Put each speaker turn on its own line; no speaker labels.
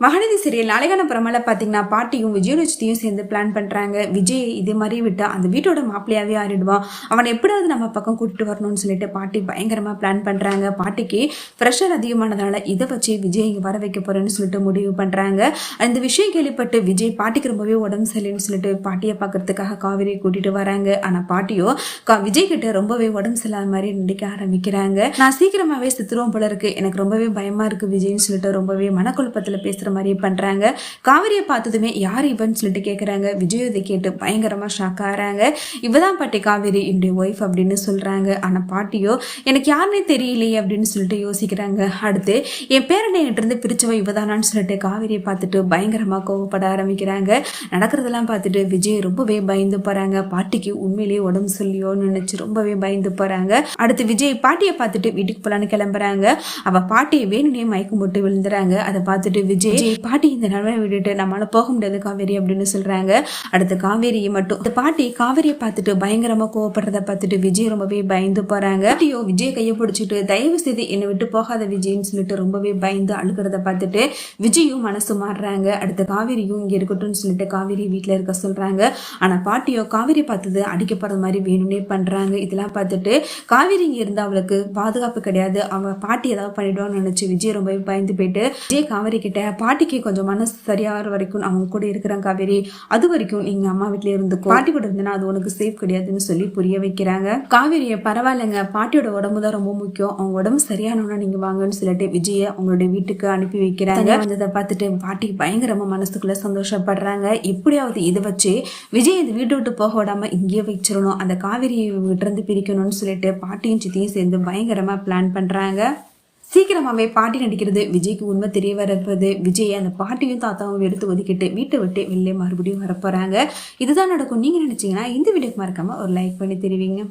Mahanadi serial நாளைக்கான பிரமல பார்த்தீங்கன்னா பாட்டியும் விஜயலட்சுமியும் சேர்ந்து பிளான் பண்ணுறாங்க விஜய் இதே மாதிரி விட்டா அந்த வீட்டோட மாப்பிள்ளையாவே ஆறிடுவான் அவனை எப்படியாவது நம்ம பக்கம் கூட்டிட்டு வரணும்னு சொல்லிட்டு பாட்டி பயங்கரமாக பிளான் பண்ணுறாங்க பாட்டிக்கு ப்ரெஷர் அதிகமானதுனால இதை வச்சு விஜய் இங்கே வர வைக்க போகிறேன்னு சொல்லிட்டு முடிவு பண்ணுறாங்க அந்த விஷயம் கேள்விப்பட்டு விஜய் பாட்டிக்கு ரொம்பவே உடம்பு சரியில்லைன்னு சொல்லிட்டு பாட்டியை பார்க்கறதுக்காக காவேரியை கூட்டிட்டு வராங்க. ஆனால் பாட்டியோ கா விஜய் கிட்ட ரொம்பவே உடம்பு சரியில்லாத மாதிரி நடிக்க ஆரம்பிக்கிறாங்க. நான் சீக்கிரமாகவே சித்துருவோம் போல இருக்கு. எனக்கு ரொம்பவே பயமாக இருக்கு விஜய்னு சொல்லிட்டு ரொம்பவே மனக்குழப்பத்தில் பேசுகிற மாதிரியே பண்ணுறாங்க காவிரியை பார்த்ததுமே யார் இவன் சொல்லிட்டு கேட்குறாங்க விஜய் இதை கேட்டு பயங்கரமாக ஷாக் ஆகிறாங்க. இவ தான் பாட்டி காவேரி என்னுடைய ஒய்ஃப் அப்படின்னு சொல்கிறாங்க ஆனால் பாட்டியோ எனக்கு யாருன்னே தெரியலையே அப்படின்னு சொல்லிட்டு யோசிக்கிறாங்க. அடுத்து என் பேரனை இருந்து பிரிச்சவ இவதானான்னு சொல்லிட்டு காவேரியை பார்த்துட்டு பயங்கரமாக கோவப்பட ஆரம்பிக்கிறாங்க. நடக்கிறதெல்லாம் பார்த்துட்டு விஜய் ரொம்பவே பயந்து போகிறாங்க பாட்டிக்கு உண்மையிலேயே உடம்பு சொல்லியோன்னு நினச்சி ரொம்பவே பயந்து போகிறாங்க அடுத்து விஜய் பாட்டியை பார்த்துட்டு வீட்டுக்கு போகலான்னு கிளம்புறாங்க. அவ பாட்டியை வேணுனே மயக்கம் போட்டு விழுந்துறாங்க. அதை பார்த்துட்டு விஜய் விஜய் பாட்டி இந்த நிலமையை விட்டுட்டு நம்மளால போக முடியாது காவேரி அப்படின்னு சொல்றாங்க. அடுத்து காவேரியை மட்டும். இந்த பாட்டி காவேரியை பார்த்துட்டு பயங்கரமா கோவப்படுறத பார்த்துட்டு விஜய் ரொம்பவே பயந்து போறாங்க. பாட்டியோ விஜய் கையை பிடிச்சிட்டு தயவு செய்து என்னை விட்டு போகாத விஜய்னு சொல்லிட்டு ரொம்பவே பயந்து அழுகிறத பார்த்துட்டு விஜயும் மனசு மாறுறாங்க. அடுத்து காவேரியும் இங்க இருக்கட்டும்னு சொல்லிட்டு காவேரி வீட்டுல இருக்க சொல்றாங்க. ஆனா பாட்டியோ காவேரி பார்த்தது அடிக்க போறது மாதிரி வேணும்னே பண்றாங்க. இதெல்லாம் பார்த்துட்டு காவேரி இங்க இருந்தா அவளுக்கு பாதுகாப்பு கிடையாது. அவ பாட்டி ஏதாவது பண்ணிடுவான்னு நினைச்சு விஜய் ரொம்பவே பயந்து போயிட்டு விஜய் காவேரி கிட்ட பாட்டிக்கு கொஞ்சம் மனசு சரியாகிற வரைக்கும் அவங்க கூட இருக்கிறாங்க காவேரி. அது வரைக்கும் நீங்க அம்மா வீட்லயே இருந்துக்கோ. பாட்டி கூட இருந்தனா அது உனக்கு சேஃப் கிடையாதுன்னு சொல்லி புரிய வைக்கிறாங்க. காவேரியை பரவாயில்லைங்க. பாட்டியோட உடம்பு தான் ரொம்ப முக்கியம். அவங்க உடம்பு சரியானோன்னா நீங்க வாங்கன்னு சொல்லிட்டு விஜய அவங்களுடைய வீட்டுக்கு அனுப்பி வைக்கிறாங்க. வந்ததை பார்த்துட்டு பாட்டி பயங்கரமா மனசுக்குள்ள சந்தோஷப்படுறாங்க. எப்படியாவது இதை வச்சு விஜய் இந்த வீட்டை விட்டு போக விடாம இங்கேயே வச்சிடணும். அந்த காவேரியை விட்டு பிரிக்கணும்னு சொல்லிட்டு பாட்டியும் சித்தியும் சேர்ந்து பயங்கரமா பிளான் பண்றாங்க. சீக்கிரமாவே பாட்டி நடிக்கிறது. விஜய்க்கு உண்மை தெரிய வரப்போது விஜய் அந்த பாட்டியும் தாத்தாவும் எடுத்து ஒதுக்கிட்டு வீட்டை விட்டு வெளியே மறுபடியும் வரப்போகிறாங்க இதுதான் நடக்கும். நீங்கள் நினச்சிங்கன்னா இந்த வீடியோக்கு மறக்காமல் ஒரு லைக் பண்ணி தெரிவிங்க.